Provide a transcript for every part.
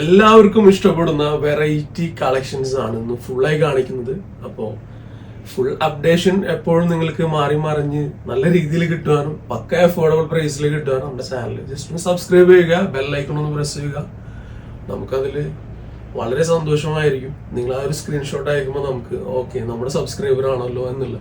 എല്ലാവർക്കും ഇഷ്ടപ്പെടുന്ന variety collections ആണ് ഇന്ന് ഫുള്ളായി കാണിക്കുന്നത്. അപ്പോൾ ഫുൾ അപ്ഡേഷൻ എപ്പോഴും നിങ്ങൾക്ക് മാറി മറിഞ്ഞ് നല്ല രീതിയിൽ കിട്ടുവാനും പക്ക അഫോർഡബിൾ പ്രൈസിൽ കിട്ടുവാനും നമ്മുടെ ചാനൽ ജസ്റ്റ് ഒന്ന് സബ്സ്ക്രൈബ് ചെയ്യുക ബെല്ലൈക്കൺ ഒന്ന് പ്രസ് ചെയ്യുക. നമുക്കതിൽ വളരെ സന്തോഷമായിരിക്കും. നിങ്ങൾ ആ ഒരു സ്ക്രീൻഷോട്ട് അയക്കുമ്പോൾ നമുക്ക് ഓക്കെ നമ്മുടെ സബ്സ്ക്രൈബർ ആണല്ലോ എന്നുള്ള.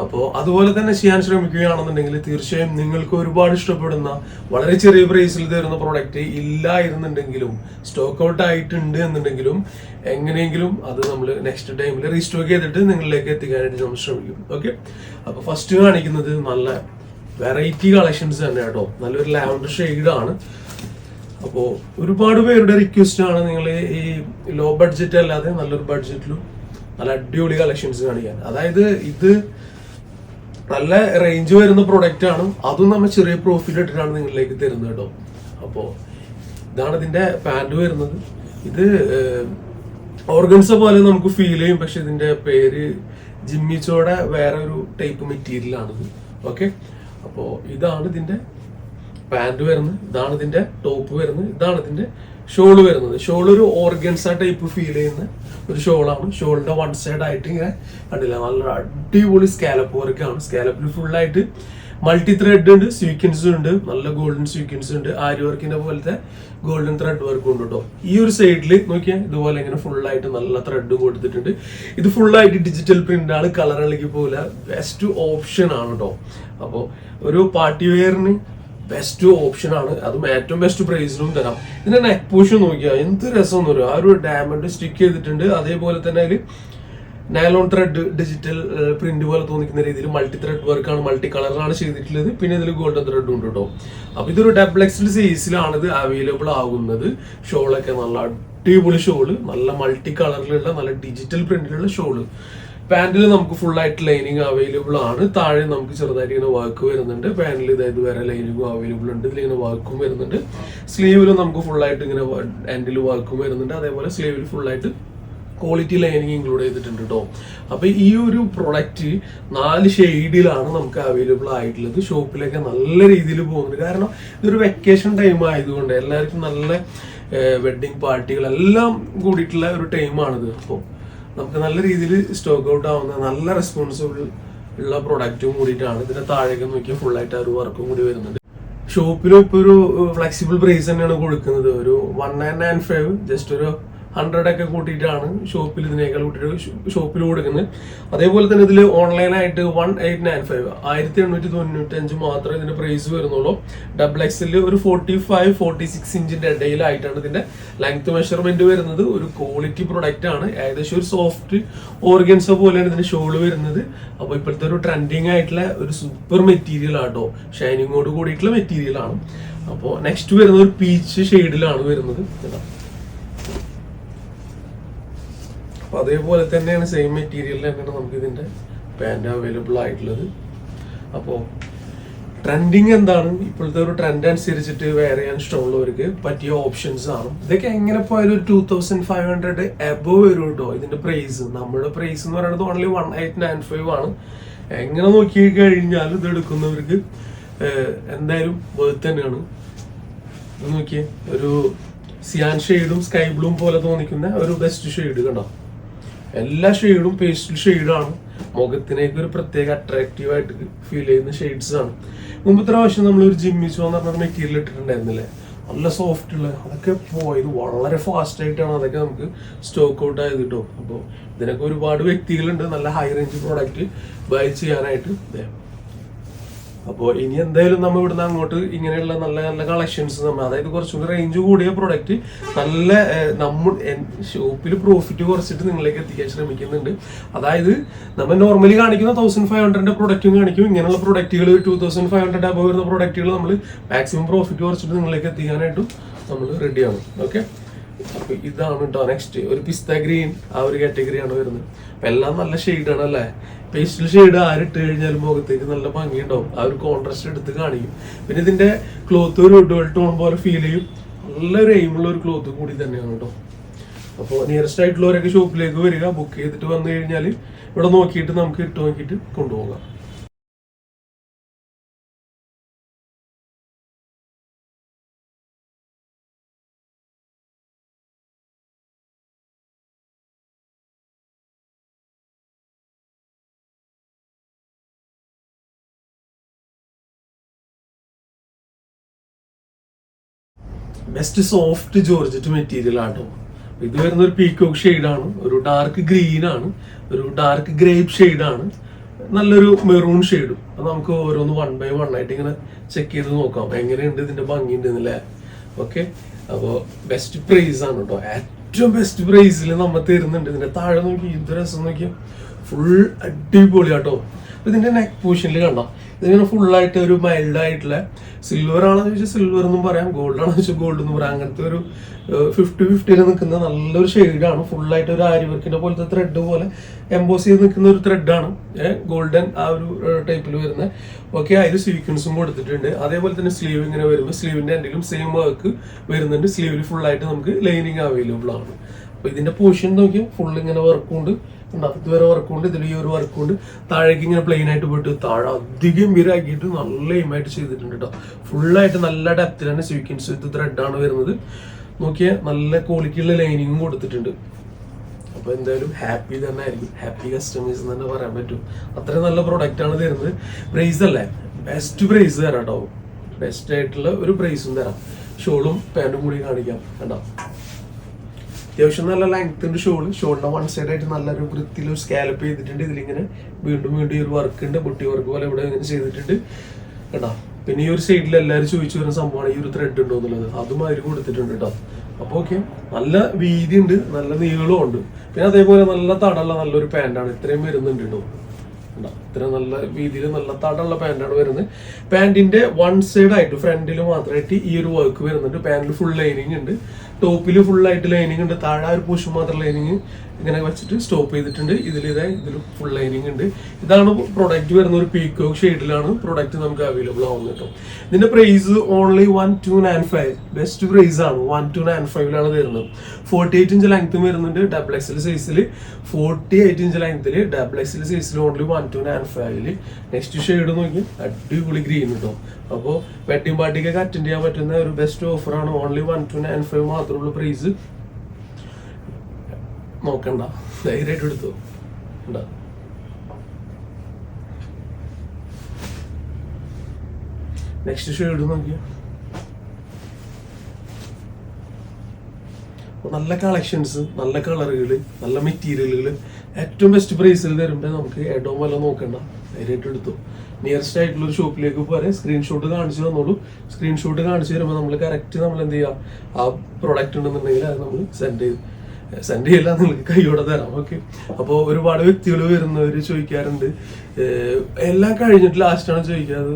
അപ്പോൾ അതുപോലെ തന്നെ ചെയ്യാൻ ശ്രമിക്കുകയാണെന്നുണ്ടെങ്കിൽ തീർച്ചയായും നിങ്ങൾക്ക് ഒരുപാട് ഇഷ്ടപ്പെടുന്ന വളരെ ചെറിയ പ്രൈസിൽ തരുന്ന പ്രോഡക്റ്റ് ഇല്ലായിരുന്നുണ്ടെങ്കിലും സ്റ്റോക്ക് ഔട്ട് ആയിട്ടുണ്ട് എന്നുണ്ടെങ്കിലും എങ്ങനെയെങ്കിലും അത് നമ്മൾ നെക്സ്റ്റ് ടൈമിൽ റീസ്റ്റോക്ക് ചെയ്തിട്ട് നിങ്ങളിലേക്ക് എത്തിക്കാനായിട്ട് നമ്മൾ ശ്രമിക്കും. ഓക്കെ അപ്പോൾ ഫസ്റ്റ് കാണിക്കുന്നത് നല്ല വെറൈറ്റി കളക്ഷൻസ് തന്നെ കേട്ടോ നല്ലൊരു ലാവൻഡർ ഷെയ്ഡാണ് അപ്പോൾ ഒരുപാട് പേരുടെ റിക്വസ്റ്റ് ആണ് നിങ്ങൾ ഈ ലോ ബഡ്ജറ്റ് അല്ലാതെ നല്ലൊരു ബഡ്ജറ്റിലും നല്ല അടിപൊളി കളക്ഷൻസ് കാണിക്കാൻ. അതായത് ഇത് നല്ല റേഞ്ച് വരുന്ന പ്രൊഡക്റ്റ് ആണ്. അതും നമ്മൾ ചെറിയ പ്രോഫിറ്റ് ഇട്ടിട്ടാണ് നിങ്ങളിലേക്ക് തരുന്നത് കേട്ടോ. അപ്പോൾ ഇതാണ് ഇതിന്റെ പാന്റ് വരുന്നത്. ഇത് ഓർഗൻസ പോലെ നമുക്ക് ഫീൽ ചെയ്യും. പക്ഷെ ഇതിന്റെ പേര് ജിമ്മിച്ചോടെ വേറെ ഒരു ടൈപ്പ് മെറ്റീരിയൽ ആണ് ഓക്കെ അപ്പോൾ ഇതാണ് ഇതിന്റെ പാന്റ് വരുന്നത് ഇതാണ് ഇതിന്റെ ടോപ്പ് വരുന്നത് ഇതാണ് ഇതിന്റെ ഷോൾ വരുന്നത്. ഷോൾ ഒരു ഓർഗൻസ ടൈപ്പ് ഫീൽ ചെയ്യുന്ന ഒരു ഷോളാണ് ഷോളിന്റെ വൺ സൈഡ് ആയിട്ട് ഇങ്ങനെ കണ്ടില്ല? നല്ല അടിപൊളി സ്കാലപ്പ് വർക്കാണ് സ്കാലപ്പിൽ ഫുൾ ആയിട്ട് മൾട്ടി ത്രെഡ് ഉണ്ട് സ്വീക്വൻസും ഉണ്ട് നല്ല ഗോൾഡൻ സ്വീക്വൻസ് ഉണ്ട്. ആര്യ വർക്കിന്റെ പോലത്തെ ഗോൾഡൻ ത്രെഡ് വർക്കും ഉണ്ട് കേട്ടോ ഈ ഒരു സൈഡിൽ നോക്കിയാൽ ഇതുപോലെ ഇങ്ങനെ ഫുൾ ആയിട്ട് നല്ല ത്രെഡും കൊടുത്തിട്ടുണ്ട്. ഇത് ഫുൾ ആയിട്ട് ഡിജിറ്റൽ പ്രിന്റ് ആണ് കളർ ഇളകി പോലെ ബെസ്റ്റ് ഓപ്ഷൻ ആണ് കേട്ടോ അപ്പോൾ ഒരു പാർട്ടി വെയറിന് ബെസ്റ്റ് ഓപ്ഷൻ ആണ്. അതും ഏറ്റവും ബെസ്റ്റ് പ്രൈസിലും തരാം. ഇതിന്റെ നെക്ക് പോഷൻ നോക്കിയാൽ എന്ത് രസം എന്ന് ആ ഒരു ഡയമണ്ട് സ്റ്റിക്ക് ചെയ്തിട്ടുണ്ട്. അതേപോലെ തന്നെ ഒരു നൈലോൺ ത്രെഡ് ഡിജിറ്റൽ പ്രിന്റ് പോലെ തോന്നിക്കുന്ന രീതിയിൽ മൾട്ടി ത്രെഡ് വർക്കാണ് മൾട്ടി കളറാണ് ചെയ്തിട്ടുള്ളത്. പിന്നെ ഇതിൽ ഗോൾഡൻ ത്രെഡ് ഉണ്ട് കേട്ടോ. അപ്പൊ ഇതൊരു ഡബിൾ എക്സൽ സൈസിലാണ് ഇത് അവൈലബിൾ ആകുന്നത്. ഷോളൊക്കെ നല്ല അടിപൊളി ഷോൾ നല്ല മൾട്ടി കളറിലുള്ള നല്ല ഡിജിറ്റൽ പ്രിന്റിലുള്ള ഷോൾ പാന്റിൽ നമുക്ക് ഫുൾ ആയിട്ട് ലൈനിങ് അവൈലബിൾ ആണ്. താഴെ നമുക്ക് ചെറുതായിട്ട് ഇങ്ങനെ വർക്ക് വരുന്നുണ്ട്. പാന്റിൽ ഇതായത് വേറെ ലൈനിങ്ങും അവൈലബിൾ ഉണ്ട്. ഇതിൽ ഇങ്ങനെ വർക്കും വരുന്നുണ്ട്. സ്ലീവിലും നമുക്ക് ഫുൾ ആയിട്ട് ഇങ്ങനെ എൻഡിൽ വർക്കും വരുന്നുണ്ട്. അതേപോലെ സ്ലീവിൽ ഫുൾ ആയിട്ട് ക്വാളിറ്റി ലൈനിങ് ഇൻക്ലൂഡ് ചെയ്തിട്ടുണ്ട് കേട്ടോ അപ്പൊ ഈ ഒരു പ്രൊഡക്റ്റ് നാല് ഷെയ്ഡിലാണ് നമുക്ക് അവൈലബിൾ ആയിട്ടുള്ളത്. ഷോപ്പിലൊക്കെ നല്ല രീതിയിൽ പോകുന്നുണ്ട്. കാരണം ഇതൊരു വെക്കേഷൻ ടൈം ആയതുകൊണ്ട് എല്ലാവർക്കും നല്ല വെഡിങ് പാർട്ടികൾ എല്ലാം കൂടിയിട്ടുള്ള ഒരു ടൈമാണിത് അപ്പോൾ നമുക്ക് നല്ല രീതിയിൽ സ്റ്റോക്ക് ഔട്ട് ആവുന്ന നല്ല റെസ്പോൺസിബിൾ ഉള്ള പ്രൊഡക്റ്റും കൂടിയിട്ടാണ് ഇതിന്റെ താഴേക്ക് നോക്കിയാൽ ഫുൾ ആയിട്ട് ഒരു വർക്കും കൂടി വരുന്നുണ്ട് ഷോപ്പിലും ഇപ്പൊ ഒരു ഫ്ലെക്സിബിൾ പ്രൈസ് തന്നെയാണ് കൊടുക്കുന്നത്. ഒരു one nine nine five just ഒരു ഹൺഡ്രഡ് ഒക്കെ കൂട്ടിയിട്ടാണ് ഷോപ്പിൽ ഇതിനേക്കാൾ കൂട്ടിയിട്ട് ഷോപ്പിൽ കൊടുക്കുന്നത്. അതേപോലെ തന്നെ ഇതിൽ ഓൺലൈനായിട്ട് വൺ എയ്റ്റ് നയൻ ഫൈവ് ആയിരത്തി എണ്ണൂറ്റി തൊണ്ണൂറ്റി അഞ്ച് മാത്രമേ ഇതിന്റെ പ്രൈസ് വരുന്നുള്ളൂ. ഡബിൾ എക്സിൽ ഒരു ഫോർട്ടി ഫൈവ് ഫോർട്ടി സിക്സ് ഇഞ്ചിന്റെ ഇടയിലായിട്ടാണ് ഇതിന്റെ ലെങ്ത് മെഷർമെന്റ് വരുന്നത്. ഒരു ക്വാളിറ്റി പ്രൊഡക്റ്റ് ആണ്. ഏകദേശം ഒരു സോഫ്റ്റ് ഓർഗൻസ പോലെയാണ് ഇതിന്റെ ഷോൾ വരുന്നത്. അപ്പോൾ ഇപ്പോഴത്തെ ഒരു ട്രെൻഡിങ് ആയിട്ടുള്ള ഒരു സൂപ്പർ മെറ്റീരിയൽ ആട്ടോ. ഷൈനിങ്ങോട് കൂടിയിട്ടുള്ള മെറ്റീരിയൽ ആണ്. അപ്പോൾ നെക്സ്റ്റ് വരുന്നത് ഒരു പീച്ച് ഷെയ്ഡിലാണ് വരുന്നത്. കേട്ടോ അപ്പൊ അതേപോലെ തന്നെയാണ് സെയിം മെറ്റീരിയൽ തന്നെയാണ് നമുക്ക് ഇതിന്റെ പാന്റ് അവൈലബിൾ ആയിട്ടുള്ളത്. അപ്പോൾ ട്രെൻഡിങ് എന്താണ്? ഇപ്പോഴത്തെ ഒരു ട്രെൻഡ് അനുസരിച്ചിട്ട് വെയർ ചെയ്യാൻ ഇഷ്ടമുള്ളവർക്ക് പറ്റിയ ഓപ്ഷൻസ് ആണ് ഇതൊക്കെ എങ്ങനെ പോയാലും ഒരു two thousand five hundred above വരും കേട്ടോ ഇതിന്റെ പ്രൈസ് നമ്മുടെ പ്രൈസ് എന്ന് പറയുന്നത് only one eight nine five ആണ്. എങ്ങനെ നോക്കി കഴിഞ്ഞാലും ഇത് എടുക്കുന്നവർക്ക് എന്തായാലും വേർത്ത് തന്നെയാണ്. നോക്കിയേ ഒരു സിയാൻ ഷെയ്ഡും സ്കൈ ബ്ലൂം പോലെ തോന്നിക്കുന്ന ഒരു ബെസ്റ്റ് ഷെയ്ഡ് കണ്ടോ? എല്ലാ ഷെയ്ഡും പേസ്റ്റൽ ഷെയ്ഡാണ് മുഖത്തിനേക്ക് ഒരു പ്രത്യേക അട്രാക്റ്റീവ് ആയിട്ട് ഫീൽ ചെയ്യുന്ന ഷെയ്ഡ്സ് ആണ്. മുമ്പത്തെ പ്രാവശ്യം നമ്മൾ ഒരു ജിമ്മിച്ചോ എന്ന് പറഞ്ഞ മെറ്റീരിയൽ ഇട്ടിട്ടുണ്ടായിരുന്നില്ലേ? നല്ല സോഫ്റ്റ് ഉള്ള അതൊക്കെ പോയത് വളരെ ഫാസ്റ്റ് ആയിട്ടാണ് അതൊക്കെ നമുക്ക് സ്റ്റോക്ക് ഔട്ട് ആയത് കേട്ടോ അപ്പോൾ ഇതിനൊക്കെ ഒരുപാട് വ്യക്തികളുണ്ട്. നല്ല ഹൈ റേഞ്ച് പ്രോഡക്റ്റ് ബൈ ചെയ്യാനായിട്ട്. അപ്പോൾ ഇനി എന്തായാലും നമ്മൾ ഇവിടുന്ന് അങ്ങോട്ട് ഇങ്ങനെയുള്ള നല്ല നല്ല കളക്ഷൻസ് നമ്മൾ അതായത് കുറച്ചുകൂടി റേഞ്ച് കൂടിയ പ്രൊഡക്റ്റ് നല്ല നമ്മൾ ഷോപ്പിൽ പ്രോഫിറ്റ് കുറച്ചിട്ട് നിങ്ങളിലേക്ക് എത്തിക്കാൻ ശ്രമിക്കുന്നുണ്ട്. അതായത് നമ്മൾ നോർമലി കാണിക്കുന്ന തൗസൻഡ് ഫൈവ് ഹൺഡ്രഡിന്റെ പ്രൊഡക്റ്റും കാണിക്കും. ഇങ്ങനെയുള്ള പ്രൊഡക്റ്റുകൾ two thousand five hundred above വരുന്ന പ്രൊഡക്റ്റുകൾ നമ്മൾ മാക്സിമം പ്രോഫിറ്റ് കുറച്ചിട്ട് നിങ്ങളിലേക്ക് എത്തിക്കാനായിട്ടും നമ്മൾ റെഡിയാണ് ഓക്കെ അപ്പൊ ഇതാണ് കേട്ടോ നെക്സ്റ്റ് ഒരു പിസ്ത ഗ്രീൻ ആ ഒരു കാറ്റഗറിയാണ് വരുന്നത്. അപ്പൊ എല്ലാം നല്ല ഷെയ്ഡാണ് അല്ലേ? പേസ്റ്റൽ ഷെയ്ഡ് ആരിട്ട് കഴിഞ്ഞാൽ മുഖത്തേക്ക് നല്ല ഭംഗിയുണ്ടാവും. ആ ഒരു കോൺട്രാസ്റ്റ് എടുത്ത് കാണിക്കും. പിന്നെ ഇതിന്റെ ക്ലോത്ത് ഒരു ഡുവൽ ടോൺ പോലെ ഫീൽ ചെയ്യും. നല്ലൊരു എയിമുള്ള ഒരു ക്ലോത്ത് കൂടി തന്നെയാണ് കേട്ടോ അപ്പോൾ നിയറസ്റ്റ് ആയിട്ടുള്ളവരൊക്കെ ഷോപ്പിലേക്ക് വരിക ബുക്ക് ചെയ്തിട്ട് വന്നു കഴിഞ്ഞാൽ ഇവിടെ നോക്കിയിട്ട് നമുക്ക് ഇട്ട് നോക്കിയിട്ട് കൊണ്ടുപോകാം. ബെസ്റ്റ് സോഫ്റ്റ് ജോർജറ്റ് മെറ്റീരിയൽ ആട്ടോ ഇത് വരുന്ന ഒരു പീക്കോക്ക് ആണ് ഒരു ഡാർക്ക് ഗ്രീൻ ആണ് ഒരു ഡാർക്ക് ഗ്രേപ്പ് ഷെയ്ഡാണ് നല്ലൊരു മെറൂൺ ഷെയ്ഡും അത് നമുക്ക് ഓരോന്ന് വൺ ബൈ വൺ ആയിട്ട് ഇങ്ങനെ ചെക്ക് ചെയ്ത് നോക്കാം. എങ്ങനെയുണ്ട് ഇതിന്റെ ഭംഗിയുണ്ട് എന്നല്ലേ ഓക്കെ അപ്പോ ബെസ്റ്റ് പ്രൈസ് ആണ് കേട്ടോ ഏറ്റവും ബെസ്റ്റ് പ്രൈസിൽ നമ്മൾ തരുന്നുണ്ട്. ഇതിന്റെ താഴെ നോക്കി ഇത് രസം നോക്കിയാൽ ഫുൾ അടിപൊളി ഇതിന്റെ നെക്ക് പൊസിഷനിൽ കണ്ടോ? ഇതിങ്ങനെ ഫുൾ ആയിട്ട് ഒരു മൈൽഡ് ആയിട്ടുള്ള സിൽവർ ആണെന്ന് ചോദിച്ചാൽ സിൽവർ എന്നും പറയാം ഗോൾഡ് ആണെന്ന് വെച്ചാൽ ഗോൾഡ് എന്ന് പറയാം. അങ്ങനത്തെ ഒരു ഫിഫ്റ്റി ഫിഫ്റ്റിയിൽ നിൽക്കുന്ന നല്ലൊരു ഷെയ്ഡാണ് ആയിട്ട് ഒരു ആരി വർക്കിന്റെ പോലത്തെ ത്രെഡ് പോലെ എംബോസ് ചെയ്ത് നിൽക്കുന്ന ഒരു ത്രെഡാണ് ഗോൾഡൻ ആ ഒരു ടൈപ്പിൽ വരുന്ന. ഓക്കെ അതിൽ സീക്വൻസും കൊടുത്തിട്ടുണ്ട്. അതേപോലെ തന്നെ സ്ലീവ് ഇങ്ങനെ വരുമ്പോൾ സ്ലീവിന്റെ എന്തെങ്കിലും സെയിം വർക്ക് വരുന്നുണ്ട്. സ്ലീവിൽ ഫുൾ ആയിട്ട് നമുക്ക് ലൈനിങ് അവൈലബിൾ ആണ്. അപ്പോൾ ഇതിന്റെ പോർഷൻ നോക്കിയാൽ ഫുൾ ഇങ്ങനെ വർക്കുണ്ട് ഉണ്ടാവും ഇതുവരെ വർക്കുണ്ട് ഇതിൽ ഈ ഒരു വർക്കുണ്ട് താഴേക്ക് ഇങ്ങനെ പ്ലെയിൻ ആയിട്ട് പോയിട്ട് താഴെ അധികം ഗംഭീരമാക്കിയിട്ട് നല്ല എയിമായിട്ട് ചെയ്തിട്ടുണ്ട് കേട്ടോ ഫുള്ളായിട്ട് നല്ല ഡെപ്തിൽ തന്നെ സ്വീക്വൻസ് വിത്ത് ത്രെഡാണ് വരുന്നത്. നോക്കിയാൽ നല്ല ക്വാളിറ്റിയുള്ള ലൈനിങ്ങും കൊടുത്തിട്ടുണ്ട്. അപ്പോൾ എന്തായാലും ഹാപ്പി തന്നെ ആയിരിക്കും. ഹാപ്പി കസ്റ്റമേഴ്സ് തന്നെ പറയാൻ പറ്റും. അത്രയും നല്ല പ്രൊഡക്റ്റ് ആണ് തരുന്നത്. പ്രൈസ് അല്ലേ? ബെസ്റ്റ് പ്രൈസ് തരാം കേട്ടോ ബെസ്റ്റ് ആയിട്ടുള്ള ഒരു പ്രൈസും തരാം. ഷോളും പാന്റും കൂടി കാണിക്കാം. കണ്ടോ? അത്യാവശ്യം നല്ല ലെങ്ത് ഉണ്ട് ഷോൾ ഷോളിന്റെ വൺ സൈഡ് ആയിട്ട് നല്ലൊരു വൃത്തിയിൽ സ്കാലപ്പ് ചെയ്തിട്ടുണ്ട്. ഇതിലിങ്ങനെ വീണ്ടും വീണ്ടും ഈ ഒരു വർക്ക് ഉണ്ട്. ബുട്ടി വർക്ക് പോലെ ഇവിടെ ഇങ്ങനെ ചെയ്തിട്ടുണ്ട്. കേട്ടോ പിന്നെ ഈ ഒരു സൈഡിൽ എല്ലാവരും ചോദിച്ചു വരുന്ന സംഭവമാണ് ഈ ഒരു ത്രെഡ് ഉണ്ടോ എന്നുള്ളത്. അതും അവർ കൊടുത്തിട്ടുണ്ട് കേട്ടോ അപ്പൊ ഓക്കെ നല്ല വീതി ഉണ്ട് നല്ല നീളവും ഉണ്ട്. പിന്നെ അതേപോലെ നല്ല തടമുള്ള നല്ലൊരു പാന്റാണ് ഇത്രയും വരുന്നുണ്ട് കേട്ടോ? ഇത്ര നല്ല രീതിയിൽ നല്ല തടമുള്ള പാന്റാണ് വരുന്നത്. പാന്റിന്റെ വൺ സൈഡ് ആയിട്ട് ഫ്രണ്ടിൽ മാത്രമായിട്ട് ഈ ഒരു വർക്ക് വരുന്നുണ്ട്. പാന്റിൽ ഫുൾ ലൈനിങ് ഉണ്ട്. ടോപ്പിൽ ഫുൾ ആയിട്ട് ലൈനിങ് ഉണ്ട്. താഴെ ഒരു പുഷ് മാത്രം ലൈനിങ് ഇങ്ങനെ വെച്ചിട്ട് സ്റ്റോപ്പ് ചെയ്തിട്ടുണ്ട്. ഇതിൽ ഇതേ ഇതിൽ ഫുൾ ലൈനിങ് ഉണ്ട്. ഇതാണ് പ്രൊഡക്റ്റ് വരുന്ന ഒരു പീക്കോക്ക് ഷെയ്ഡിലാണ് പ്രൊഡക്റ്റ് നമുക്ക് അവൈലബിൾ ആവുന്നത് കേട്ടോ. ഇതിന്റെ price only one two nine five best price ആണ്. വൺ ടു നയൻ ഫൈവിലാണ് തരുന്നത് ഫോർട്ടി എയ്റ്റ് ഇഞ്ച് ലെങ്ത്തും വരുന്നുണ്ട് ഡബിൾ എക്സൽ സൈസിൽ ഫോർട്ടി എയ്റ്റ് ഇഞ്ച് ലെങ്ത്തിൽ ഡബിൾ എക്സൽ സൈസിൽ ഓൺലി വൺ ടു നയൻ ഫൈവിൽ നെക്സ്റ്റ് ഷെയ്ഡ് നോക്കി. അടിപൊളി ഗ്രീൻ കിട്ടും. അപ്പോൾ വെഡിങ് പാർട്ടിക്കൊക്കെ അറ്റൻഡ് ചെയ്യാൻ പറ്റുന്ന ഒരു ബെസ്റ്റ് ഓഫറാണ് only one two nine five മാത്രമുള്ള പ്രൈസ് നോക്കണ്ട. ധൈര്യമായിട്ട് എടുത്തു. നെക്സ്റ്റ് നെക്സ്റ്റ് എടുത്തു നോക്കിയ? നല്ല കളക്ഷൻസ് നല്ല കളറുകൾ നല്ല മെറ്റീരിയലുകൾ ഏറ്റവും ബെസ്റ്റ് പ്രൈസിൽ തരുമ്പോൾ നമുക്ക് എഡോ വല്ല നോക്കണ്ട. ധൈര്യമായിട്ട് എടുത്തു. നിയറസ്റ്റ് ആയിട്ടുള്ള ഒരു ഷോപ്പിലേക്ക് പോരെ. സ്ക്രീൻഷോട്ട് കാണിച്ചു തന്നോളൂ. സ്ക്രീൻഷോട്ട് കാണിച്ചു തരുമ്പോൾ നമ്മൾ കറക്റ്റ് നമ്മൾ എന്ത് ചെയ്യാം ആ പ്രൊഡക്റ്റ് ഉണ്ടെന്നുണ്ടെങ്കിൽ അത് നമ്മൾ സെൻഡ് ചെയ്ത് സെൻഡ് ചെയ്യില്ല നിങ്ങൾക്ക് കൈയോടെ തരാം. ഓക്കെ അപ്പോൾ ഒരുപാട് വ്യക്തികൾ വരുന്നവർ ചോദിക്കാറുണ്ട്. എല്ലാം കഴിഞ്ഞിട്ട് ലാസ്റ്റാണ് ചോദിക്കാറ്?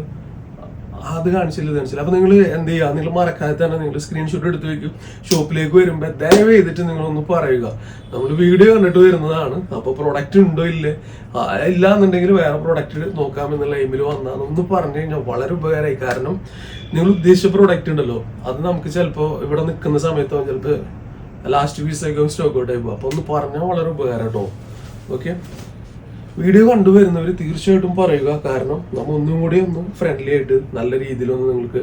അത് കാണിച്ചില്ല കാണിച്ചില്ല. അപ്പൊ നിങ്ങൾ എന്ത് ചെയ്യുക നിങ്ങൾ മറക്കാതെ തന്നെ നിങ്ങൾ സ്ക്രീൻഷോട്ട് എടുത്ത് വെക്കും. ഷോപ്പിലേക്ക് വരുമ്പോൾ ദയവ് ചെയ്തിട്ട് നിങ്ങളൊന്ന് പറയുക. നമ്മൾ വീഡിയോ കണ്ടിട്ട് വരുന്നതാണ്. അപ്പോൾ പ്രൊഡക്റ്റ് ഉണ്ടോ ഇല്ലേ? ഇല്ല എന്നുണ്ടെങ്കിൽ വേറെ പ്രൊഡക്റ്റ് നോക്കാമെന്നുള്ള എയിമിൽ വന്നാൽ ഒന്ന് പറഞ്ഞു കഴിഞ്ഞാൽ വളരെ ഉപകാരമായി. കാരണം നിങ്ങൾ ഉദ്ദേശിച്ച പ്രൊഡക്റ്റ് ഉണ്ടല്ലോ. അത് നമുക്ക് ചിലപ്പോൾ ഇവിടെ നിൽക്കുന്ന സമയത്തോ ചിലപ്പോൾ ലാസ്റ്റ് പീസൊക്കെ സ്റ്റോക്ക് ഔട്ട് ആയി പോകും അപ്പൊ ഒന്ന് പറഞ്ഞാൽ വളരെ ഉപകാരം കേട്ടോ ഓക്കെ വീഡിയോ കണ്ടുവരുന്നവർ തീർച്ചയായിട്ടും പറയുക. കാരണം നമ്മൾ ഒന്നും കൂടി ഒന്ന് ഫ്രണ്ട്ലി ആയിട്ട് നല്ല രീതിയിലൊന്ന് നിങ്ങൾക്ക്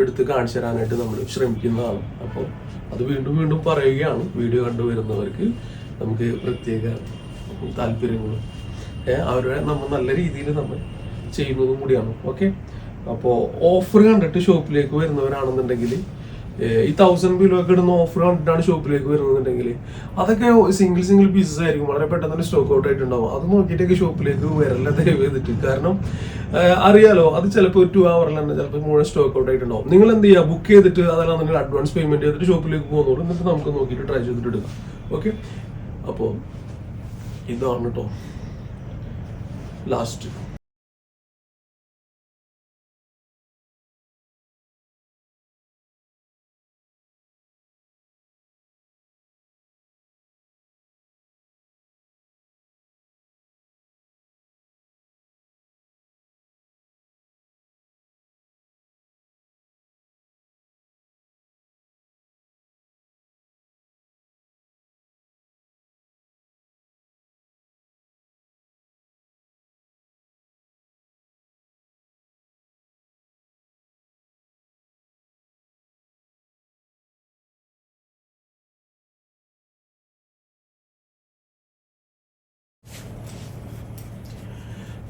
എടുത്ത് കാണിച്ചു തരാനായിട്ട് നമ്മൾ ശ്രമിക്കുന്നതാണ്. അപ്പോൾ അത് വീണ്ടും വീണ്ടും പറയുകയാണ്. വീഡിയോ കണ്ടുവരുന്നവർക്ക് നമുക്ക് പ്രത്യേക താല്പര്യങ്ങളും അവരെ നമ്മൾ നല്ല രീതിയിൽ നമ്മൾ ചെയ്യുന്നതും കൂടിയാണ്. ഓക്കെ അപ്പോൾ ഓഫർ കണ്ടിട്ട് ഷോപ്പിലേക്ക് വരുന്നവരാണെന്നുണ്ടെങ്കിൽ ഈ തൗസൻഡ് ബിലോ ഒക്കെ ഇടുന്ന ഓഫർ കണ്ടിട്ടാണ് ഷോപ്പിലേക്ക് വരുന്നുണ്ടെങ്കിൽ അതൊക്കെ സിംഗിൾ സിംഗിൾ പീസസ് ആയിരിക്കും. വളരെ പെട്ടെന്ന് തന്നെ സ്റ്റോക്ക് ഔട്ട് ആയിട്ടുണ്ടാവും. അത് നോക്കിയിട്ടൊക്കെ ഷോപ്പിലേക്ക് വരല്ല ദയവ് ചെയ്തിട്ട്. കാരണം അറിയാലോ അത് ചിലപ്പോൾ ഒരു ടു അവറിൽ തന്നെ ചിലപ്പോൾ മുഴുവൻ സ്റ്റോക്ക് ഔട്ട് ആയിട്ടുണ്ടാവും. നിങ്ങൾ എന്ത് ചെയ്യുക ബുക്ക് ചെയ്തിട്ട് അതല്ല നിങ്ങൾ അഡ്വാൻസ് പേയ്മെന്റ് ചെയ്തിട്ട് ഷോപ്പിലേക്ക് പോകുന്നുള്ളൂ എന്നിട്ട് നമുക്ക് നോക്കിയിട്ട് ട്രൈ ചെയ്തിട്ട് എടുക്കാം. ഓക്കെ അപ്പോൾ ഇതാണ് കേട്ടോ ലാസ്റ്റ്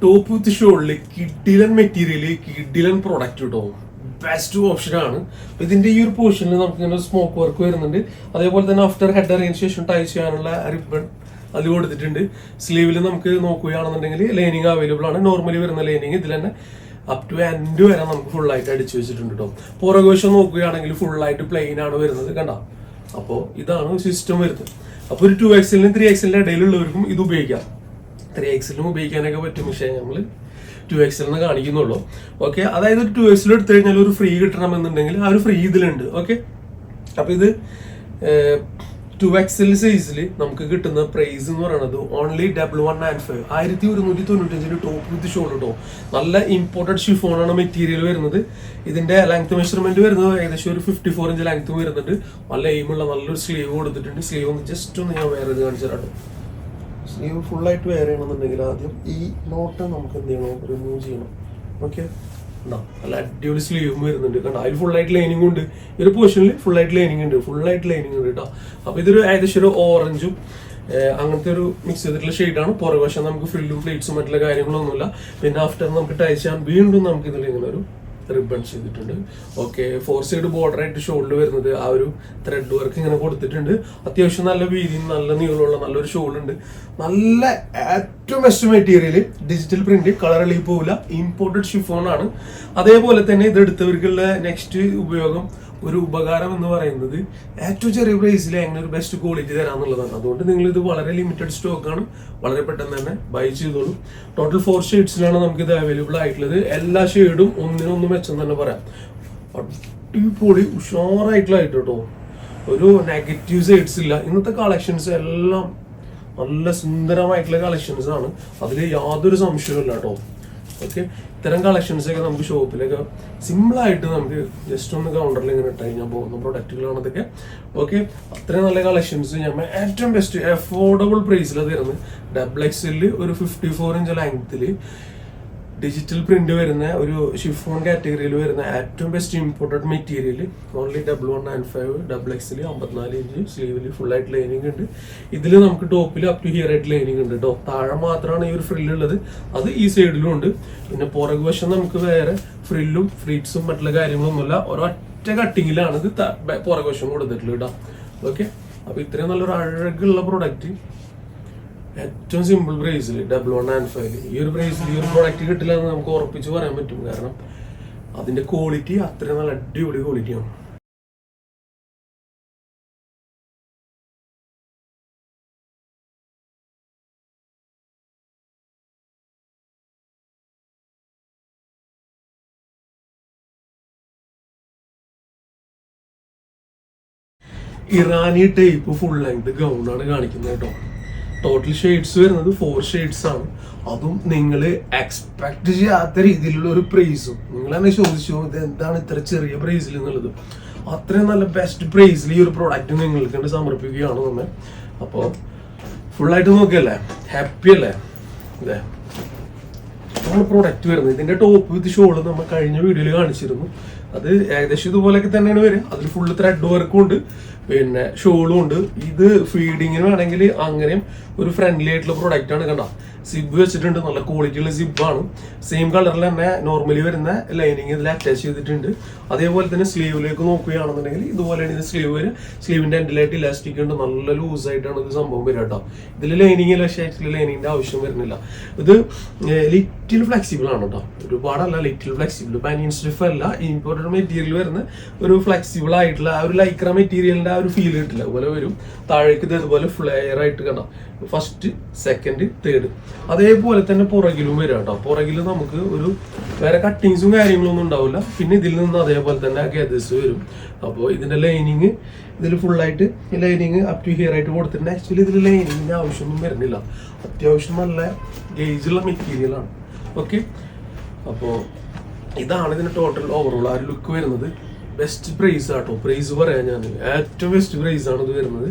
ടോപ്പ് വിത്ത് ഷോളിൽ കിഡിലൻ മെറ്റീരിയൽ കിഡിലൻ പ്രൊഡക്റ്റ് കിട്ടും ബെസ്റ്റ് ഓപ്ഷൻ ആണ്. ഇതിന്റെ ഈ ഒരു പോർഷനിൽ നമുക്ക് ഇങ്ങനെ സ്മോക്ക് വർക്ക് വരുന്നുണ്ട്. അതേപോലെ തന്നെ ആഫ്റ്റർ ഹെഡ് അറിയതിനു ശേഷം ടൈ ചെയ്യാനുള്ള റിബൺ അതിൽ കൊടുത്തിട്ടുണ്ട്. സ്ലീവിൽ നമുക്ക് നോക്കുകയാണെന്നുണ്ടെങ്കിൽ ലൈനിങ് അവൈലബിൾ ആണ്. നോർമലി വരുന്ന ലൈനിങ് ഇതിൽ തന്നെ അപ് ടു എൻഡ് വരെ നമുക്ക് ഫുൾ ആയിട്ട് അടിച്ചു വെച്ചിട്ടുണ്ട് കേട്ടോ പുറകുവശം നോക്കുകയാണെങ്കിൽ ഫുൾ ആയിട്ട് പ്ലെയിൻ ആണ് വരുന്നത് കണ്ട. അപ്പോൾ ഇതാണ് സിസ്റ്റം വരുന്നത്. അപ്പോൾ ഒരു ടു എക്സലിനും ത്രീ എക്സലിന്റെ ഇടയിലുള്ളവർക്കും ഇത് ഉപയോഗിക്കാം. ത്രീ എക്സലിനും ഉപയോഗിക്കാനൊക്കെ പറ്റും. പക്ഷേ നമ്മൾ ടു എക്സലിന് കാണിക്കുന്നുള്ളൂ. ഓക്കെ അതായത് ഒരു ടു എക്സൽ എടുത്തു കഴിഞ്ഞാൽ ഒരു ഫ്രീ കിട്ടണമെന്നുണ്ടെങ്കിൽ ആ ഒരു ഫ്രീ ഇതിലുണ്ട്. ഓക്കെ അപ്പൊ ഇത് ടു എക്സൽ സൈസിൽ നമുക്ക് കിട്ടുന്ന പ്രൈസ് എന്ന് പറയുന്നത് only double one nine five ആയിരത്തി ഒരുന്നൂറ്റി തൊണ്ണൂറ്റഞ്ചിന് ടോപ്പ് വിത്ത് ഷോൾ കേട്ടോ നല്ല ഇമ്പോർട്ടഡ് ഷിഫോണാണ് മെറ്റീരിയൽ വരുന്നത്. ഇതിന്റെ ലെങ്ത് മെഷർമെന്റ് വരുന്നത് ഏകദേശം ഒരു ഫിഫ്റ്റി ഫോർ ഇഞ്ച് ലെങ്ത് വരുന്നുണ്ട്. നല്ല എയിമുള്ള നല്ലൊരു സ്ലീവ് കൊടുത്തിട്ടുണ്ട്. സ്ലീവ് ഒന്ന് ജസ്റ്റ് ഒന്ന് ഞാൻ വേറെ ഇത് കാണിച്ചു സ്ലീവ് ഫുൾ ആയിട്ട് വെയർ ചെയ്യണമെന്നുണ്ടെങ്കിൽ ആദ്യം ഈ നോട്ട് നമുക്ക് എന്ത് ചെയ്യണം? റിമൂവ് ചെയ്യണം. ഓക്കെ നല്ല അടിപൊളി സ്ലീവും വരുന്നുണ്ട്. കണ്ടോ? അതിൽ ഫുൾ ആയിട്ട് ലൈനിങ് ഉണ്ട്. ഈ ഒരു പോർഷനിൽ ഫുൾ ആയിട്ട് ലൈനിങ് ഉണ്ട്. ഫുൾ ആയിട്ട് ലൈനിങ് ഉണ്ട് കേട്ടോ അപ്പോൾ ഇതൊരു ഏകദേശം ഒരു ഓറഞ്ചും അങ്ങനത്തെ ഒരു മിക്സ് ചെയ്തിട്ടുള്ള ഷെയ്ഡാണ് പുറകുവശം നമുക്ക് ഫ്രില്ലും പ്ലേറ്റ്സും മറ്റുള്ള കാര്യങ്ങളൊന്നുമില്ല. പിന്നെ ആഫ്റ്റർ നമുക്ക് ടൈ ചെയ്യാൻ വീണ്ടും നമുക്ക് ഇതിൽ ഇങ്ങനെ ഒരു റിബൺ ചെയ്തിട്ടുണ്ട്. ഓക്കെ ഫോർ സൈഡ് ബോർഡർ ആയിട്ട് ഷോളിൽ വരുന്നത് ആ ഒരു ത്രെഡ് വർക്ക് ഇങ്ങനെ കൊടുത്തിട്ടുണ്ട്. അത്യാവശ്യം നല്ല വീതിയും നല്ല നീളമുള്ള നല്ലൊരു ഷോൾ ഉണ്ട് നല്ല ഏറ്റവും best material digital print colour എളിപ്പോവില്ല imported chiffon ആണ്. അതേപോലെ തന്നെ ഇത് എടുത്തവർക്കുള്ള നെക്സ്റ്റ് ഉപയോഗം ഒരു ഉപകാരം എന്ന് പറയുന്നത് ഏറ്റവും ചെറിയ പ്രൈസിൽ എങ്ങനെ ഒരു ബെസ്റ്റ് ക്വാളിറ്റി തരാന്നുള്ളതാണ്. അതുകൊണ്ട് നിങ്ങൾ ഇത് വളരെ ലിമിറ്റഡ് സ്റ്റോക്ക് ആണ്. വളരെ പെട്ടെന്ന് തന്നെ ബൈ ചെയ്തോളൂ. ടോട്ടൽ ഫോർ ഷെയ്ഡ്സിലാണ് നമുക്ക് ഇത് അവൈലബിൾ ആയിട്ടുള്ളത്. എല്ലാ ഷെയ്ഡും ഒന്നിനൊന്ന് മെച്ചം തന്നെ പറയാം. അടിപൊളി ഉഷാറായിട്ടുള്ളതായിട്ട് കേട്ടോ. ഒരു നെഗറ്റീവ് സൈഡ്സ് ഇല്ല. ഇന്നത്തെ കളക്ഷൻസ് എല്ലാം നല്ല സുന്ദരമായിട്ടുള്ള കളക്ഷൻസ് ആണ്. അതിൽ യാതൊരു സംശയവും ഇല്ല കേട്ടോ. ഓക്കെ? ഇത്തരം കളക്ഷൻസ് ഒക്കെ നമുക്ക് ഷോപ്പിലൊക്കെ സിമ്പിൾ ആയിട്ട് നമുക്ക് ജസ്റ്റ് ഒന്ന് കൗണ്ടറിൽ ഇങ്ങനെ ഇട്ട് കഴിഞ്ഞാൽ പോകുന്ന പ്രൊഡക്റ്റുകളാണ് അതൊക്കെ. ഓക്കെ? അത്രയും നല്ല കളക്ഷൻസ് ഞാൻ ഏറ്റവും ബെസ്റ്റ് അഫോർഡബിൾ പ്രൈസിലാണ് തരുന്നത്. ഡബിൾ എക്സിൽ ഒരു ഫിഫ്റ്റി ഫോർ ഇഞ്ച് ലെങ്ത്തിൽ ഡിജിറ്റൽ പ്രിന്റ് വരുന്ന ഒരു ഷിഫോൺ കാറ്റഗറിയിൽ വരുന്ന ഏറ്റവും best imported material only double one nine five double എക്സിൽ അമ്പത്തിനാല് ഇഞ്ച് സ്ലീവിൽ ഫുൾ ആയിട്ട് ലൈനിങ് ഉണ്ട്. ഇതിൽ നമുക്ക് ടോപ്പിൽ അപ് ടു ഹിയർ ആയിട്ട് ലൈനിങ് ഉണ്ട് കേട്ടോ താഴെ മാത്രമാണ് ഈ ഒരു ഫ്രില്ല് ഉള്ളത്. അത് ഈ സൈഡിലും ഉണ്ട്. പിന്നെ പുറകു വശം നമുക്ക് വേറെ ഫ്രില്ലും ഫ്രീറ്റ്സും മറ്റുള്ള കാര്യങ്ങളൊന്നുമില്ല. ഒരൊറ്റ കട്ടിങ്ങിലാണ് ഇത് പുറകു വശം കൊടുത്തിട്ടുള്ളത് കേട്ടോ ഓക്കെ അപ്പൊ ഇത്രയും നല്ലൊരു അഴകുള്ള പ്രൊഡക്റ്റ് ഏറ്റവും സിമ്പിൾ പ്രൈസിൽ ഡബിൾ വൺ ആൻഡ് ഫൈവ് ഈ ഒരു പ്രൈസിൽ ഈ ഒരു പ്രോഡക്റ്റ് കിട്ടില്ല എന്ന് നമുക്ക് ഉറപ്പിച്ച് പറയാൻ പറ്റും. കാരണം അതിന്റെ ക്വാളിറ്റി അത്രയും നല്ല അടിപൊളി ക്വാളിറ്റിയാണ് ഇറാനി ടൈപ്പ് ഫുൾ ലെങ്ത് ഗൗണാണ് കാണിക്കുന്നത് കേട്ടോ. ടോട്ടൽ ഷെയ്ഡ്സ് വരുന്നത് ഫോർ ഷെയ്ഡ്സ് ആണ്. അതും നിങ്ങൾ എക്സ്പെക്ട് ചെയ്യാത്ത രീതിയിലുള്ള ഒരു പ്രൈസും നിങ്ങൾ തന്നെ ചോദിച്ചു ഇത് എന്താണ് ഇത്ര ചെറിയ പ്രൈസിൽ എന്നുള്ളത്? അത്രയും നല്ല ബെസ്റ്റ് പ്രൈസിൽ ഈ ഒരു പ്രോഡക്റ്റ് നിങ്ങൾക്ക് വേണ്ടി സമർപ്പിക്കുകയാണ് നമ്മൾ അപ്പോൾ ഫുള്ളായിട്ട് നോക്കിയല്ലേ? ഹാപ്പി അല്ലേ? ഇതേ. ആണ് പ്രോഡക്റ്റ് വരുന്നത്. ഇതിന്റെ ടോപ്പ് വിത്ത് ഷോൾ നമ്മൾ കഴിഞ്ഞ വീഡിയോയിൽ കാണിച്ചിരുന്നു. അത് ഏകദേശം ഇതുപോലെയൊക്കെ തന്നെയാണ് വരിക. അതിൽ ഫുള്ള് ത്രെഡ് വർക്കും ഉണ്ട്. പിന്നെ ഷോളും ഉണ്ട്. ഇത് ഫീഡിങ്ങിന് വേണമെങ്കിൽ അങ്ങനെയും ഒരു ഫ്രണ്ട്ലി ആയിട്ടുള്ള പ്രോഡക്റ്റ് ആണ് കണ്ട? സിബ് വെച്ചിട്ടുണ്ട്. നല്ല ക്വാളിറ്റിയുള്ള ആണ്. സെയിം കളറിൽ തന്നെ നോർമലി വരുന്ന ലൈനിങ് ഇതിൽ അറ്റാച്ച് ചെയ്തിട്ടുണ്ട്. അതേപോലെ തന്നെ സ്ലീവിലേക്ക് നോക്കുകയാണെന്നുണ്ടെങ്കിൽ ഇതുപോലെയാണ് ഇത് സ്ലീവ് വരും. സ്ലീവിന്റെ എൻഡിലായിട്ട് ഇലാസ്റ്റിക് ഉണ്ട്. നല്ല ലൂസ് ആയിട്ടാണ് ഒരു സംഭവം വരിക കേട്ടോ. ഇതിൽ ലൈനിങ് പക്ഷേ ആക്ച്വലി ലൈനിങ്ങിന്റെ ആവശ്യം വരുന്നില്ല. ഇത് ലിറ്റിൽ ഫ്ലെക്സിബിൾ ആണ് കേട്ടോ. ഒരുപാടല്ല ലിറ്റിൽ ഫ്ലെക്സിബിൾ ബാനിയൻ സ്റ്റിഫ് അല്ല ഇമ്പോർട്ടഡ് മെറ്റീരിയൽ വരുന്ന ഒരു ഫ്ലെക്സിബിൾ ആയിട്ടുള്ള ആ ഒരു ലൈക്ര മെറ്റീരിയലിന്റെ ആ ഒരു ഫീൽ കിട്ടില്ല. അതുപോലെ വരും. താഴേക്ക് ഇതേപോലെ ഫ്ലെയർ ആയിട്ട് കണ്ടോ? ഫസ്റ്റ് സെക്കൻഡ് തേർഡ് അതേപോലെ തന്നെ പുറകിലും വരും കേട്ടോ. പുറകിൽ നമുക്ക് ഒരു വേറെ കട്ടിങ്സും കാര്യങ്ങളൊന്നും ഉണ്ടാവില്ല. പിന്നെ ഇതിൽ നിന്ന് അതേപോലെ തന്നെ ഗദേഴ്സ് വരും. അപ്പോൾ ഇതിന്റെ ലൈനിങ് ഇതിൽ ഫുള്ളായിട്ട് ലൈനിങ് അപ് ടു ഹിയർ ആയിട്ട് കൊടുത്തിട്ടുണ്ട്. ആക്ച്വലി ഇതിൽ ലൈനിങ്ങിന്റെ ആവശ്യമൊന്നും വരുന്നില്ല. അത്യാവശ്യം നല്ല ഗേജുള്ള മെറ്റീരിയലാണ് ഓക്കെ അപ്പോൾ ഇതാണ് ഇതിന്റെ ടോട്ടൽ ഓവറോൾ ആ ഒരു ലുക്ക് വരുന്നത്. ബെസ്റ്റ് പ്രൈസ് ആട്ടോ. പ്രൈസ് പറയാം ഞാൻ ഏറ്റവും ബെസ്റ്റ് പ്രൈസ് ആണ് ഇത് വരുന്നത്.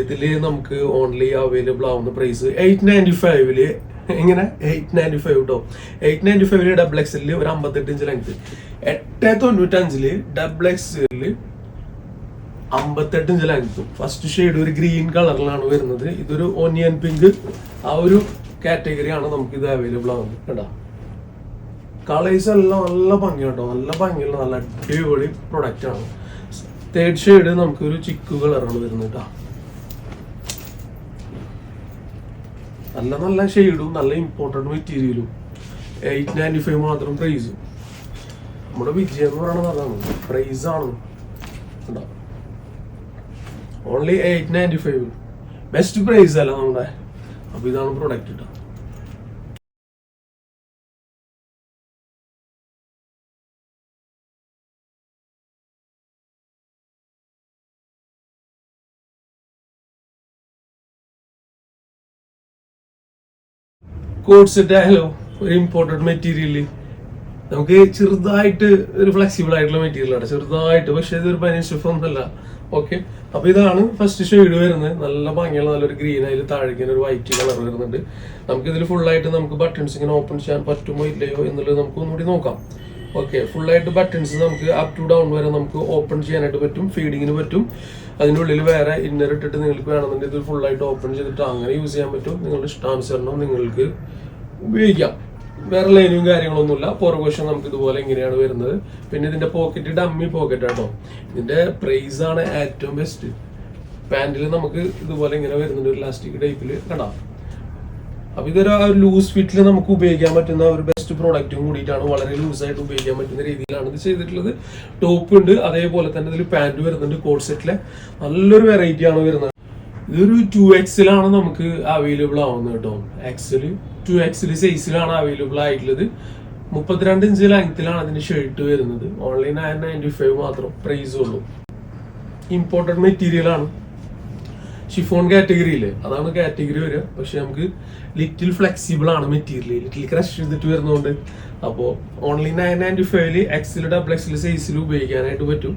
ഇതിൽ നമുക്ക് ഓൺലി അവൈലബിൾ ആവുന്ന പ്രൈസ് എയ്റ്റ് നയന്റി ഫൈവിൽ എങ്ങനെ എയ്റ്റ് നയന്റി ഫൈവ് കേട്ടോ എയ്റ്റ് നയന്റി ഫൈവിൽ ഡബിൾ എക്സലിൽ ഒരു അമ്പത്തെട്ട് ഇഞ്ച് ലെങ്ത് എട്ട് തൊണ്ണൂറ്റഞ്ചിൽ ഡബിൾ എക്സ് എല്ല് അമ്പത്തെട്ട് ഇഞ്ച് ലെങ്ത് ഫസ്റ്റ് ഷെയ്ഡ് ഒരു ഗ്രീൻ കളറിലാണ് വരുന്നത്. ഇതൊരു ഓനിയൻ പിങ്ക് ആ ഒരു കാറ്റഗറിയാണ് നമുക്ക് ഇത് അവൈലബിൾ ആവുന്നത്. കേട്ടോ കളേഴ്സ് എല്ലാം നല്ല ഭംഗിയുണ്ടോ. നല്ല ഭംഗിയുള്ള നല്ല അടിപൊളി പ്രൊഡക്റ്റ് ആണ്. തേർഡ് ഷെയ്ഡ് നമുക്കൊരു ചിക്കു കളറാണ് വരുന്നത് കേട്ടോ നല്ല നല്ല ഷെയ്ഡും നല്ല ഇമ്പോർട്ടന്റ് മെറ്റീരിയലും എയ്റ്റ് നയന്റി ഫൈവ് മാത്രം പ്രൈസും നമ്മുടെ വിജയം എന്ന് പറയുന്നത് അതാണ്. പ്രൈസ് ആണ്. Only eight ninety five best price അല്ല നമ്മുടെ. അപ്പോൾ ഇതാണ് പ്രൊഡക്റ്റ് കേട്ടോ കോഡ് ആയാലും ഒരു ഇമ്പോർട്ടന്റ് മെറ്റീരിയൽ നമുക്ക് ചെറുതായിട്ട് ഒരു ഫ്ലെക്സിബിൾ ആയിട്ടുള്ള മെറ്റീരിയൽ ആണ്. ചെറുതായിട്ട് പക്ഷെ ഇതൊരു പനി ഒന്നുമല്ല ഓക്കെ അപ്പൊ ഇതാണ് ഫസ്റ്റ് ഷെയ്ഡ് വരുന്നത്. നല്ല ഭംഗിയുള്ള നല്ലൊരു ഗ്രീൻ അതിൽ താഴേക്ക് ഒരു വൈറ്റ് കളർ വരുന്നുണ്ട്. നമുക്ക് ഇതിൽ ഫുൾ ആയിട്ട് നമുക്ക് ബട്ടൺസ് ഇങ്ങനെ ഓപ്പൺ ചെയ്യാൻ പറ്റുമോ ഇല്ലയോ എന്നുള്ളത് നമുക്ക് ഒന്നുകൂടി നോക്കാം. ഓക്കെ ഫുൾ ആയിട്ട് ബട്ടൺസ് നമുക്ക് അപ് ടു ഡൗൺ വരെ നമുക്ക് ഓപ്പൺ ചെയ്യാനായിട്ട് പറ്റും ഫീഡിങ്ങിന് പറ്റും. അതിന്റെ ഉള്ളിൽ വേറെ ഇന്നർ ഇട്ടിട്ട് നിങ്ങൾക്ക് വേണമെന്നുണ്ടെങ്കിൽ ഇത് ഫുൾ ആയിട്ട് ഓപ്പൺ ചെയ്തിട്ട് അങ്ങനെ യൂസ് ചെയ്യാൻ പറ്റും. നിങ്ങളുടെ ഇഷ്ടാനുസരണം നിങ്ങൾക്ക് ഉപയോഗിക്കാം. വേറെ ലൈനും കാര്യങ്ങളൊന്നുമില്ല. പുറകുവശം നമുക്ക് ഇതുപോലെ ഇങ്ങനെയാണ് വരുന്നത്. പിന്നെ ഇതിന്റെ പോക്കറ്റ് ഡമ്മി പോക്കറ്റ് ആട്ടോ. ഇതിന്റെ പ്രൈസ് ആണ് ഏറ്റവും ബെസ്റ്റ് പാന്റിൽ നമുക്ക് ഇതുപോലെ ഇങ്ങനെ വരുന്നുണ്ട് ഒരു ലാസ്റ്റിക് ടൈപ്പിൽ കടാം അപ്പൊ ഇതൊരു ലൂസ് ഫിറ്റിൽ നമുക്ക് ഉപയോഗിക്കാൻ പറ്റുന്ന ഒരു പ്രോഡക്റ്റും കൂടിയിട്ടാണ് വളരെ ലൂസായിട്ട് ഉപയോഗിക്കാൻ പറ്റുന്ന രീതിയിലാണ് ഇത് ചെയ്തിട്ടുള്ളത്. ടോപ്പ് ഉണ്ട് അതേപോലെ തന്നെ ഇതിൽ പാന്റ് വരുന്നുണ്ട് കോഡ് സെറ്റിലെ നല്ലൊരു വെറൈറ്റി ആണ് വരുന്നത്. ഇതൊരു ടു എക്സിലാണ് നമുക്ക് അവൈലബിൾ ആവുന്നത് കേട്ടോ. എക്സിൽ ടു എക്സിൽ സൈസിലാണ് അവൈലബിൾ ആയിട്ടുള്ളത്. മുപ്പത്തിരണ്ട് ഇഞ്ച് ലെങ്ത്തിലാണ് അതിന് ഷർട്ട് വരുന്നത്. ഓൺലൈൻ ആയ നയന്റി ഫൈവ് മാത്രം പ്രൈസ് ഉള്ളൂ. ഇമ്പോർട്ടന്റ് മെറ്റീരിയൽ ആണ്. ഷിഫോൺ കാറ്റഗറിയിൽ അതാണ് കാറ്റഗറി വരിക. പക്ഷെ നമുക്ക് ലിറ്റിൽ ഫ്ലെക്സിബിൾ ആണ് മെറ്റീരിയൽ ലിറ്റിൽ ക്രഷ് ചെയ്തിട്ട് വരുന്നതുകൊണ്ട് അപ്പോൾ ഓൺലി നയൻ നയന്റി ഫൈവിൽ എക്സിൽ ഡബിൾ എക്സിൽ സൈസിൽ ഉപയോഗിക്കാനായിട്ട് പറ്റും.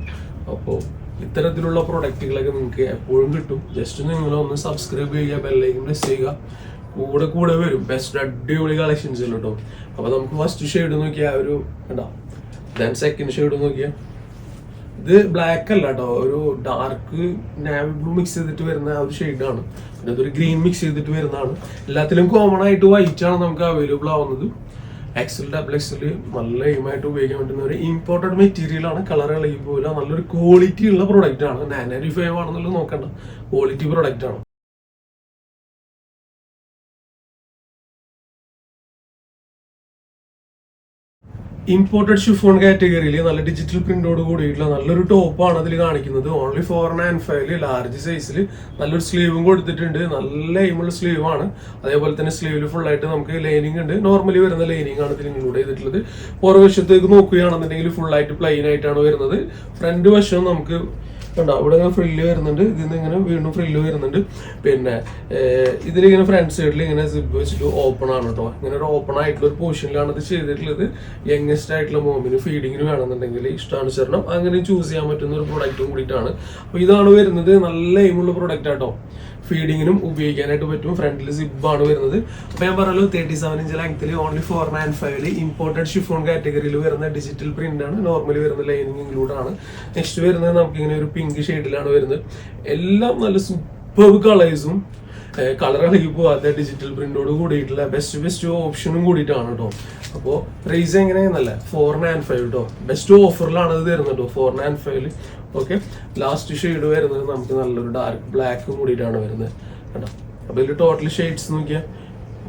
അപ്പോൾ ഇത്തരത്തിലുള്ള പ്രൊഡക്റ്റുകളൊക്കെ നിങ്ങൾക്ക് എപ്പോഴും കിട്ടും. ജസ്റ്റ് നിങ്ങൾ ഒന്ന് സബ്സ്ക്രൈബ് ചെയ്യുക ബെല്ലൈക്കും പ്രസ് ചെയ്യുക. കൂടെ കൂടെ വരും. ബെസ്റ്റ് അടിപൊളി കളക്ഷൻസ് കേട്ടോ അപ്പോൾ നമുക്ക് ഫസ്റ്റ് ഷെയ്ഡ് നോക്കിയാൽ ഒരു കണ്ടോ? ദെൻ സെക്കൻഡ് ഷെയ്ഡ് നോക്കിയാൽ ഇത് ബ്ലാക്ക് അല്ല കേട്ടോ ഒരു ഡാർക്ക് നാവി ബ്ലൂ മിക്സ് ചെയ്തിട്ട് വരുന്ന ഒരു ഷെയ്ഡാണ് പിന്നെ അതൊരു ഗ്രീൻ മിക്സ് ചെയ്തിട്ട് വരുന്നതാണ്. എല്ലാത്തിലും കോമൺ ആയിട്ട് വൈറ്റ് ആണ് നമുക്ക് അവൈലബിൾ ആവുന്നത്. എക്സൽ ഡബിൾ എക്സൽ നല്ല എയിമായിട്ട് ഉപയോഗിക്കാൻ പറ്റുന്ന ഒരു ഇമ്പോർട്ടന്റ് മെറ്റീരിയൽ ആണ്. കളർ ഇളകി പോകില്ല നല്ലൊരു ക്വാളിറ്റി ഉള്ള പ്രോഡക്റ്റ് ആണ്. നാനറി ഫൈവ് ആണെന്നുള്ളത് നോക്കണ്ട. ക്വാളിറ്റി പ്രോഡക്റ്റ് ആണ്. ഇമ്പോർട്ടഡ് ഷിഫോൺ കാറ്റഗറിയിൽ നല്ല ഡിജിറ്റൽ പ്രിന്റോട് കൂടിയിട്ടുള്ള നല്ലൊരു ടോപ്പാണ് അതിൽ കാണിക്കുന്നത്. ഓൺലി ഫോർ നയൻ ഫൈവിൽ ലാർജ് സൈസിൽ നല്ലൊരു സ്ലീവും കൊടുത്തിട്ടുണ്ട്. നല്ല എയിമുള്ള സ്ലീവ് ആണ്. അതേപോലെ തന്നെ സ്ലീവിൽ ഫുൾ ആയിട്ട് നമുക്ക് ലൈനിങ് ഉണ്ട്. നോർമലി വരുന്ന ലൈനിങ് ആണ് ഇതിൽ ഇൻക്ലൂഡ് ചെയ്തിട്ടുള്ളത്. പുറവശത്തേക്ക് നോക്കുകയാണെന്നുണ്ടെങ്കിൽ ഫുൾ ആയിട്ട് പ്ലെയിൻ ആയിട്ടാണ് വരുന്നത്. ഫ്രണ്ട് വശം നമുക്ക് കണ്ടോ ഇവിടെ ഇങ്ങനെ ഫ്രില്ല് വരുന്നുണ്ട്. ഇതിൽ നിന്ന് ഇങ്ങനെ വീണ്ടും ഫ്രില്ല് വരുന്നുണ്ട്. പിന്നെ ഇതിലിങ്ങനെ ഫ്രണ്ട് സൈഡിൽ ഇങ്ങനെ സിബ് വെച്ചിട്ട് ഓപ്പൺ ആണ് കേട്ടോ ഇങ്ങനെ ഒരു ഓപ്പൺ ആയിട്ടുള്ള ഒരു പൊസിഷനിലാണ് ഇത് ചെയ്തിട്ടുള്ളത്. യങ്ങസ്റ്റ് ആയിട്ടുള്ള മോമിന് ഫീഡിങ്ങിന് വേണമെന്നുണ്ടെങ്കിൽ ഇഷ്ടാനുസരണം അങ്ങനെ ചൂസ് ചെയ്യാൻ പറ്റുന്ന ഒരു പ്രൊഡക്റ്റും കൂടിയിട്ടാണ്. അപ്പോൾ ഇതാണ് വരുന്നത്. നല്ല എയിമുള്ള പ്രൊഡക്റ്റ് ആട്ടോ ഫീഡിങ്ങിനും ഉപയോഗിക്കാനായിട്ട് പറ്റും. ഫ്രണ്ടിൽ സിബാണ് വരുന്നത്. അപ്പൊ ഞാൻ പറഞ്ഞല്ലോ തേർട്ടി സെവൻ ഇഞ്ച് ലെങ്ത്തിൽ ഓൺലി ഫോർ നയൻ ഫൈവിൽ ഇമ്പോർട്ടഡ് ഷിഫോൺ കാറ്റഗറിയിൽ വരുന്ന ഡിജിറ്റൽ പ്രിന്റ് ആണ്. നോർമലി വരുന്ന ലൈനിങ് ഇൻക്ലൂഡ് ആണ്. നെക്സ്റ്റ് വരുന്നത് നമുക്ക് ഇങ്ങനെ ഒരു പിങ്ക് ഷെയ്ഡിലാണ് വരുന്നത്. എല്ലാം നല്ല സൂപ്പർ കളേഴ്സും കളർ ഇളകി പോവാത്ത ഡിജിറ്റൽ പ്രിന്റോട് കൂടിയിട്ടുള്ള ബെസ്റ്റ് ബെസ്റ്റ് ഓപ്ഷനും കൂടിയിട്ടാണ് കേട്ടോ അപ്പോൾ പ്രൈസ് എങ്ങനെയാണെന്നല്ല ഫോർ നയൻ ഫൈവ് കേട്ടോ ബെസ്റ്റ് ഓഫറിലാണ് ഇത് തരുന്നത് കേട്ടോ ഫോർ നയൻ ഫൈവിൽ ഓക്കെ ലാസ്റ്റ് ഷെയ്ഡ് വരുന്നത് നമുക്ക് നല്ലൊരു ഡാർക്ക് ബ്ലാക്ക് കൂടിയിട്ടാണ് വരുന്നത്. കേട്ടോ അപ്പോൾ ഇതിൽ ടോട്ടൽ ഷെയ്ഡ്സ് നോക്കിയാൽ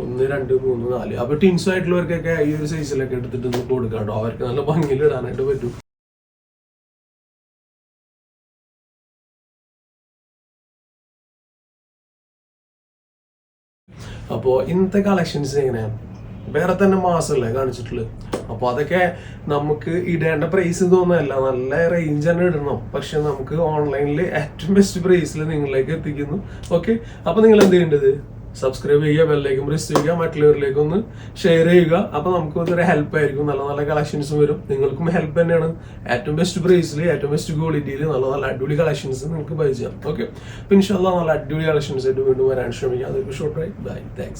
ഒന്ന് രണ്ട് മൂന്ന് നാല്. അപ്പോൾ ടിൻസ് ആയിട്ടുള്ളവർക്കൊക്കെ ഈ ഒരു സൈസിലൊക്കെ എടുത്തിട്ട് നമുക്ക് കൊടുക്കാം കേട്ടോ. അവർക്ക് നല്ല ഭംഗിയിൽ ഇടാനായിട്ട് പറ്റും. അപ്പോൾ ഇന്നത്തെ കളക്ഷൻസ് എങ്ങനെയാണ് വേറെ തന്നെ മാസമല്ലേ കാണിച്ചിട്ടുള്ളത്. അപ്പോൾ അതൊക്കെ നമുക്ക് ഇടേണ്ട പ്രൈസ് തോന്നുന്നതല്ല. നല്ല റേഞ്ച് തന്നെ ഇടണം. പക്ഷെ നമുക്ക് ഓൺലൈനിൽ ഏറ്റവും ബെസ്റ്റ് പ്രൈസിൽ നിങ്ങളിലേക്ക് എത്തിക്കുന്നു. ഓക്കെ അപ്പോൾ നിങ്ങൾ എന്ത് ചെയ്യേണ്ടത്? സബ്സ്ക്രൈബ് ചെയ്യുക ബെല്ലേക്കും പ്രസ് ചെയ്യുക മറ്റുള്ളവരിലേക്ക് ഒന്ന് ഷെയർ ചെയ്യുക. അപ്പോൾ നമുക്ക് ഇതൊരു ഹെൽപ്പ് ആയിരിക്കും. നല്ല നല്ല കളക്ഷൻസും വരും. നിങ്ങൾക്കും ഹെൽപ്പ് തന്നെയാണ്. ഏറ്റവും ബെസ്റ്റ് പ്രൈസിൽ ഏറ്റവും ബെസ്റ്റ് ക്വാളിറ്റിയിൽ നല്ല നല്ല അടിപൊളി കളക്ഷൻസ് നിങ്ങൾക്ക് ബൈ ചെയ്യാം ഓക്കെ പിന്നെ ഇൻഷാല്ല നല്ല അടിപൊളി കളക്ഷൻസ് ആയിട്ട് വീണ്ടും വരാൻ ശ്രമിക്കാം. അതൊരു ഷോർട്ട് ബൈ താങ്ക്സ്